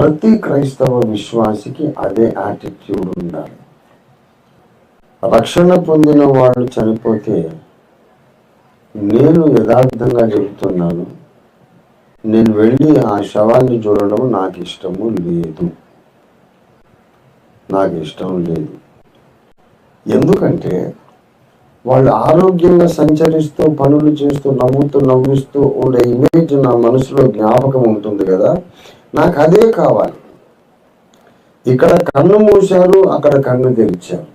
ప్రతి క్రైస్తవ విశ్వాసికి అదే యాటిట్యూడ్ ఉండాలి. రక్షణ పొందిన వాళ్ళు చనిపోతే నేను యథార్థంగా చెబుతున్నాను నేను వెళ్ళి ఆ శవాన్ని చూడడం నాకు ఇష్టము లేదు. నాకు ఇష్టం లేదు. ఎందుకంటే వాళ్ళు ఆరోగ్యంగా సంచరిస్తూ పనులు చేస్తూ నవ్వుతూ నవ్విస్తూ ఉండే ఇమేజ్ నా మనసులో జ్ఞాపకం ఉంటుంది కదా. నాకు అదే కావాలి. ఇక్కడ కన్ను మూశారు అక్కడ కన్ను తెరిచారు.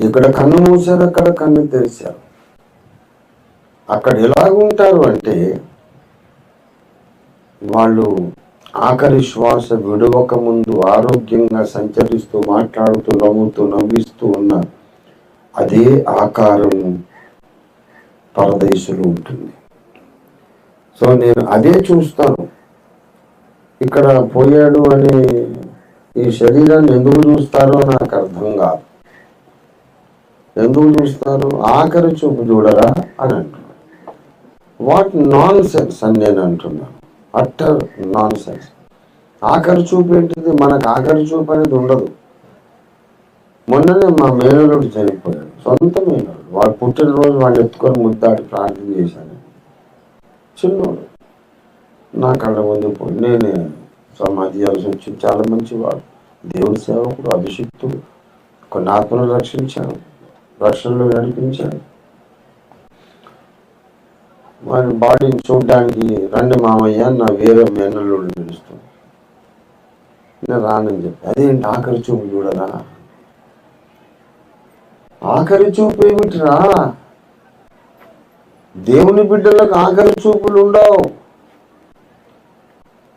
ఇక్కడ కన్ను మూశారు అక్కడ కన్ను తెరిచారు. అక్కడ ఎలాగుంటారు అంటే వాళ్ళు ఆఖరి శ్వాస విడవక ముందు ఆరోగ్యంగా సంచరిస్తూ మాట్లాడుతూ నవ్వుతూ నవ్విస్తూ ఉన్న అదే ఆకారం పరదేశులు ఉంటుంది. సో నేను అదే చూస్తాను. ఇక్కడ పోయాడు అని ఈ శరీరాన్ని ఎందుకు చూస్తారో నాకు అర్థం కాదు. ఎందుకు చూస్తారు? ఆఖరి చూపు చూడరా అని అంటున్నాను వాట్ నాన్ సెన్స్ అని నేను అంటున్నాను. అట్టర్ నాన్ సెన్స్ ఆఖరి చూపు ఏంటిది? మనకు ఆఖరి చూపు అనేది ఉండదు. మొన్ననే మా మేనలుడు చనిపోయాడు. సొంత మేనలుడు వాడు పుట్టినరోజు వాడిని ఎత్తుకొని ముద్దాడి ప్రార్థన చేశాను చిన్నోడు నా కళ్ళ ముందు పోయి నేనే సమాధి చేయాల్సి వచ్చింది చాలా మంచివాడు. దేవుడి సేవకుడు అభిషిక్తుడు కొన్ని ఆత్మను రక్షించాడు రక్షణలో నడిపించాడు. వారి బాడీని చూడడానికి రండి మామయ్య నా వేరే మేనల్లు పిలుస్తుంది నేను రానని చెప్పి అదేంటి ఆఖరి చూపు చూడరా? ఆఖరి చూపు ఏమిటిరా? దేవుని బిడ్డలకు ఆకలి చూపులు ఉండవు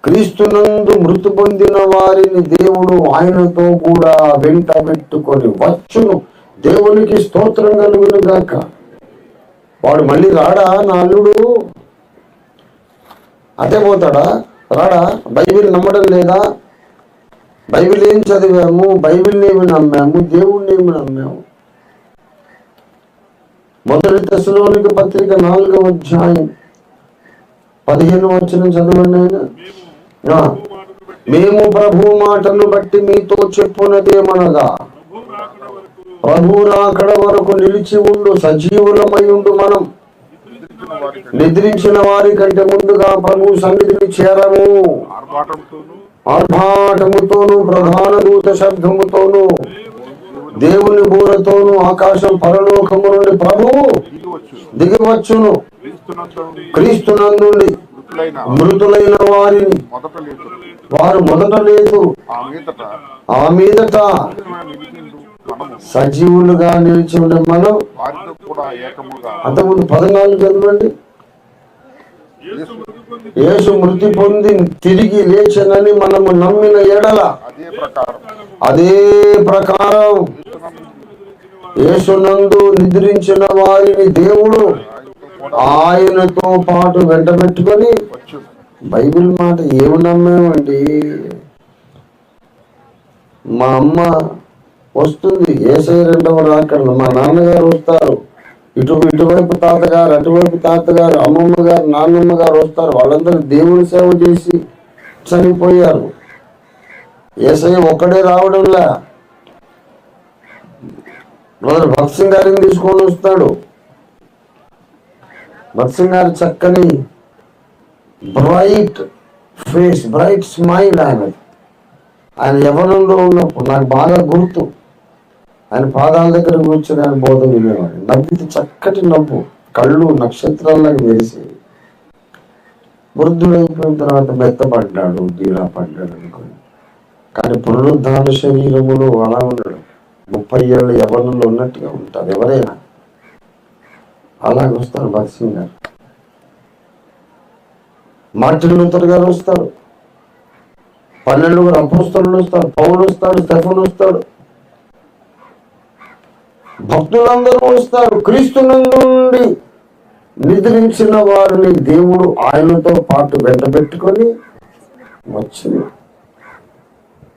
క్రీస్తునందు మృతి పొందిన వారిని దేవుడు ఆయనతో కూడా వెంట పెట్టుకొని వచ్చును. దేవునికి స్తోత్రం కలుగును గాక వాడు మళ్ళీ రాడా నా అల్లుడు? అదే పోతాడా? రాడా? బైబిల్ నమ్మడం లేదా? బైబిల్ ఏం చదివాము? బైబిల్ ఏమి నమ్మాము? దేవుణ్ణి ఏమి నమ్మాము? మొదటి దశలోనికి పత్రిక నాలుగవ అధ్యాయం పదిహేను వచ్చిన చదవండి ఆయన. మేము ప్రభు మాటను బట్టి మీతో చెప్పున్నదేమనగా ప్రభు రాకడ వరకు నిలిచి ఉండు సజీవులమై ఉండు మనం. నిద్రించిన వారి కంటే ముందుగా ప్రభు సన్నిధిని చేరము. ఆర్భాటముతోను ప్రధాన దూత శబ్దముతోను దేవుని బూరతోను ఆకాశం పరలోకము నుండి ప్రభు ఇది వచ్చు దిగివచ్చును. క్రీస్తునందు క్రీస్తునందుండి. మృతులైన వారిని. వారు మొదట లేదు ఆ మీదట. సజీవులుగా నిలిచి ఉండే మనం. అంతకుముందు పద్నాలుగు చదవండి. యేసు మృతి పొంది తిరిగి లేచనని మనము నమ్మిన ఎడల అదే ప్రకారం. యేసునందు నిద్రించిన వారిని దేవుడు ఆయనతో పాటు వెంట పెట్టుకొని వచ్చు. బైబిల్ మాట ఏమి నమ్మామండి? మా అమ్మ వస్తుంది. ఏసై రెండవ రాకడ మా నాన్నగారు వస్తారు. ఇటు ఇటువైపు తాతగారు అటువైపు తాతగారు అమ్మమ్మ గారు నాన్నమ్మ గారు వస్తారు. వాళ్ళందరూ దేవుని సేవ చేసి చనిపోయారు. ఏసై ఒక్కడే రావడంలా. బ్రదర్ భక్త్ సింగ్ గారిని తీసుకొని వస్తాడు. భక్త్ సింగ్ గారు చక్కని బ్రైట్ ఫేస్ బ్రైట్ స్మైల్ ఆయన ఆయన యవనంలో ఉన్నప్పుడు నాకు బాగా గుర్తు. ఆయన పాదాల దగ్గర కూర్చొని ఆయన బోధ వినేవాడు. నవ్వితే చక్కటి నవ్వు కళ్ళు నక్షత్రాలకు వేసి వృద్ధుడైపోయిన తర్వాత మెత్తపడ్డాడు గీలా పడ్డాడు కానీ పునరుద్ధాన శరీరములు అలా ఉండడు. ముప్పై ఏళ్ళ యవనంలో ఉన్నట్టుగా ఉంటారు ఎవరైనా. అలాగ వస్తారు భక్సింగ్ గారు. మార్టిన్ లూథర్ గారు వస్తారు. పన్నెండుగురు అపోస్తలు వస్తారు పౌలు వస్తాడు స్టెఫన్ వస్తాడు. భక్తులందరూ వస్తారు క్రీస్తు నుండి నిద్రించిన వారిని దేవుడు ఆయనతో పాటు వెంటబెట్టుకొని వచ్చింది.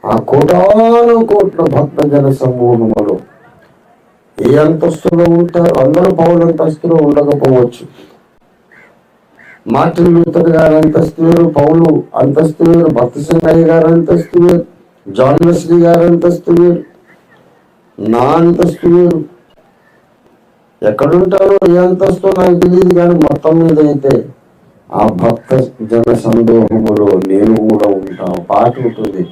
ఆ కోటాను కోట్ల భక్త జన సమూహములు ఏ అంతస్తులో ఉంటారు? అందరూ పౌరు అంతస్తులో ఉండకపోవచ్చు. మార్టిన్ లూథర్ గారు అంతస్తు వేరు పౌలు అంతస్తు వేరు భక్త గారు అంతస్తు వేరు జాన్ వెస్లీ అంతస్తు వేరు నా అంతస్తు వేరు ఎక్కడుంటారో ఏ అంతస్తు నాకు తెలియదు కానీ మొత్తం మీద అయితే ఆ భక్త జన సందోహములో నేను కూడా ఉంటాను. పాట ఉంటుంది.